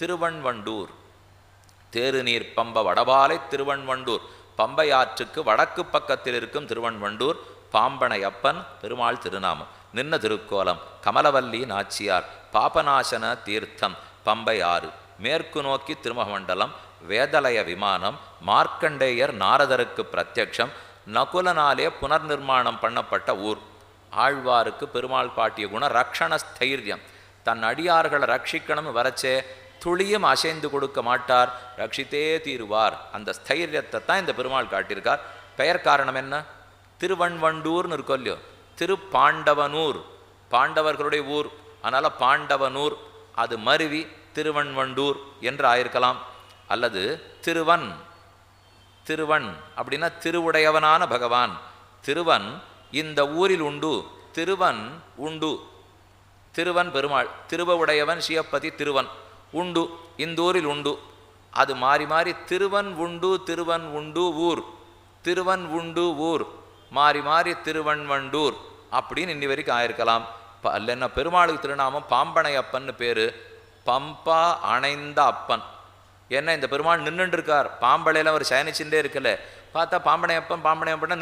திருவண்வண்டூர் தேருநீர் பம்ப வடபாலை திருவண்வண்டூர் பம்பை ஆற்றுக்கு வடக்கு பக்கத்தில் இருக்கும் திருவண்வண்டூர் பாம்பனையப்பன் பெருமாள் திருநாமம். நின்ன திருக்கோலம் கமலவல்லி நாச்சியார் பாபநாசன தீர்த்தம் பம்பை ஆறு மேற்கு நோக்கி திருமகமண்டலம் வேதலய விமானம் மார்க்கண்டேயர் நாரதருக்கு பிரத்யக்ஷம் நகுலனாலே புனர்நிர்மாணம் பண்ணப்பட்ட ஊர். ஆழ்வாருக்கு பெருமாள் பாட்டிய குணம் ரக்ஷண ஸ்தைரியம் தன் அடியார்களை ரட்சிக்கணும்னு வரச்சே துளியும் அசைந்து கொடுக்க மாட்டார் ரட்சித்தே தீருவார். அந்த ஸ்தைரியத்தை தான் இந்த பெருமாள் காட்டியிருக்கார். பெயர் காரணம் என்ன? திருவண்வண்டூர்னு இருக்கோ இல்லையோ? திருப்பாண்டவனூர். பாண்டவர்களுடைய ஊர். அதனால் பாண்டவனூர் அது மருவி திருவண்வண்டூர் என்று ஆயிருக்கலாம். அல்லது திருவன் திருவன் அப்படின்னா திருவுடையவனான பகவான். திருவன் இந்த ஊரில் உண்டு திருவன் உண்டு. திருவன் பெருமாள் திருவ உடையவன் சிவப்பதி திருவன். உண்டு இந்த ஊரில் உண்டு. அது மாறி மாறி திருவன் உண்டு திருவன் உண்டு ஊர். திருவன் உண்டு ஊர் மாறி மாறி திருவன்வண்டூர் அப்படின்னு இன்னி வரைக்கும் ஆயிருக்கலாம். ப- இல்லைன்னா பெருமாளுக்கு திருநாமம் பாம்பனை அப்பன்னு பேர். பம்பா அணைந்த அப்பன். ஏன்னா இந்த பெருமாள் நின்றுட்டு பாம்பனையில் அவர் சயனிச்சுட்டே இருக்கல. பார்த்தா பாம்பனை அப்பன் பாம்பனை அப்பன்னா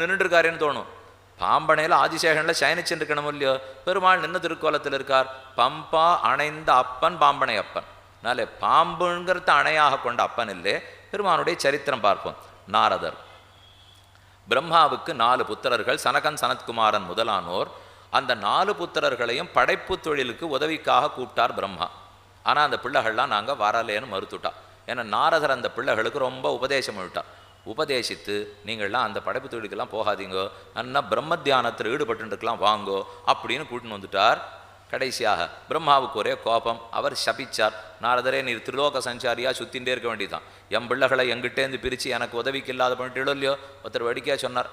தோணும். பாம்பனையில் ஆதிசேகனில் சயனிச்சுட்டு இருக்கணும் இல்லையோ? பெருமாள் நின்று திருக்கோலத்தில் இருக்கார் பம்பா அணைந்த அப்பன் பாம்பனை அப்பன் அதனால பாம்புங்கிறத அணையாக கொண்ட அப்பன் இல்லை பெருமானுடைய சரித்திரம் பார்ப்போம். நாரதர். பிரம்மாவுக்கு நாலு புத்திரர்கள் சனகன் சனத்குமாரன் முதலானோர். அந்த நாலு புத்திரர்களையும் படைப்பு தொழிலுக்கு உதவிக்காக கூப்பிட்டார் பிரம்மா. ஆனால் அந்த பிள்ளைகள்லாம் நாங்கள் வரலேன்னு மறுத்துட்டா. ஏன்னா நாரதர் அந்த பிள்ளைகளுக்கு ரொம்ப உபதேசம் விட்டார் உபதேசித்து நீங்கள்லாம் அந்த படைப்பு தொழிலுக்கெல்லாம் போகாதீங்கோ. நல்லா பிரம்ம தியானத்தில் ஈடுபட்டுருக்கலாம் வாங்கோ. அப்படின்னு கூட்டின்னு வந்துட்டார். கடைசியாக பிரம்மாவுக்கு ஒரே கோபம். அவர் சபிச்சார் நாரதரே நீர் திருலோக சஞ்சாரியாக சுத்தின்றே இருக்க வேண்டியதுதான். என் பிள்ளைகளை எங்கிட்டேருந்து பிரித்து எனக்கு உதவிக்கு இல்லாத பண்ணிட்டு இல்லையோ ஒருத்தர் வேடிக்கையா சொன்னார்.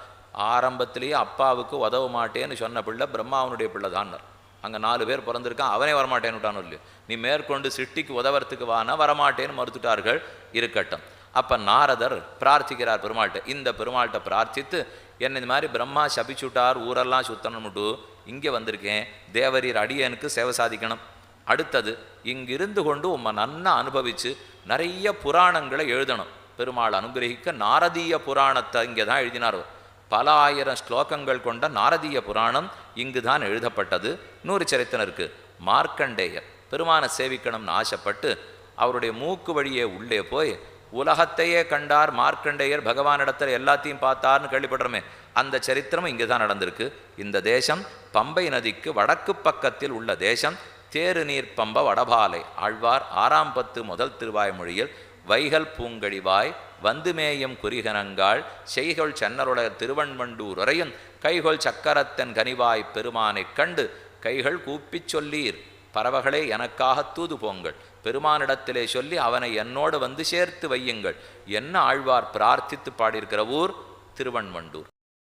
ஆரம்பத்திலேயே அப்பாவுக்கு உதவ மாட்டேன்னு சொன்ன பிள்ளை பிரம்மாவனுடைய பிள்ளை தான்னார் அங்கே நாலு பேர் பிறந்திருக்கான். அவனே வரமாட்டேன்னு இல்லையோ? நீ மேற்கொண்டு சிட்டிக்கு உதவறதுக்கு வானா வரமாட்டேன்னு மறுத்துட்டார்கள். இருக்கட்டும். அப்போ நாரதர் பிரார்த்திக்கிறார் பெருமாள்கிட்ட. இந்த பெருமாள்கிட்ட பிரார்த்தித்து என்னை இந்த மாதிரி பிரம்மா சபிச்சுட்டார் ஊரெல்லாம் சுத்தணும்ட்டு இங்கே வந்திருக்கேன். தேவரீர் அடியனுக்கு சேவை சாதிக்கணும். அடுத்தது இங்கிருந்து கொண்டு உம்மை நன்னா அனுபவித்து நிறைய புராணங்களை எழுதணும். பெருமாள் அனுகிரகிக்க நாரதீய புராணத்தை இங்கே தான் எழுதினார். பல ஆயிரம் ஸ்லோகங்கள் கொண்ட நாரதீய புராணம் இங்கு தான் எழுதப்பட்டது. நூறு சரித்திரம் மார்க்கண்டேயர் பெருமானை சேவிக்கணும்னு ஆசைப்பட்டு அவருடைய மூக்கு வழியே உள்ளே போய் உலகத்தையே கண்டார் மார்க்கண்டேயர் பகவானிடத்தில் எல்லாத்தையும் பார்த்தார்னு கேள்விப்படுறோமே. அந்த சரித்திரம் இங்கே தான் நடந்திருக்கு. இந்த தேசம் பம்பை நதிக்கு வடக்கு பக்கத்தில் உள்ள தேசம் தேரு நீர் பம்ப வடபாலை. ஆழ்வார் ஆறாம் பத்து முதல் திருவாய்மொழியில் வைகல் பூங்கழிவாய் வந்துமேயும் குறிகனங்காள் செய்கொள் சென்னருடைய திருவண்மண்டூர் வரையும் கைகொள் சக்கரத்தன் கனிவாய் பெருமானைக் கண்டு கைகள் கூப்பிச் சொல்லீர். பறவைகளே எனக்காக தூது போங்கள். பெருமானிடத்திலே சொல்லி அவனை என்னோடு வந்து சேர்த்து வையுங்கள். என்ன ஆழ்வார் பிரார்த்தித்து பாடியிருக்கிற ஊர் திருவண்மண்டூர்